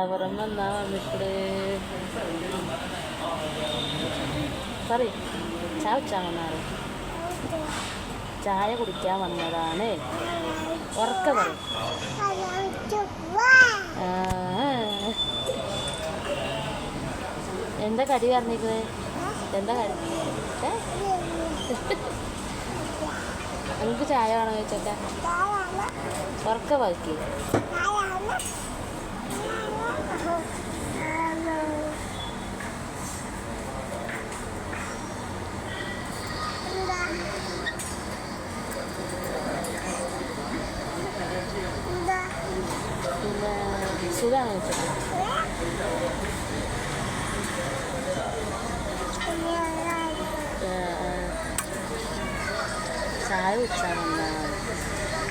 അവറമ്മ എന്നാ വന്നിട്ട് പറ ചായ വന്നാറ്. ചായ കുടിക്കാൻ വന്നതാണ്. ഉറക്ക പറയും. എന്താ കടി പറഞ്ഞിരിക്കുന്നത് എന്താ കടി? നിങ്ങൾക്ക് ചായ വേണോ ചോദിച്ചോട്ടെ? ഉറക്ക 조개 하나 있어. 자, 아유, 잘한다.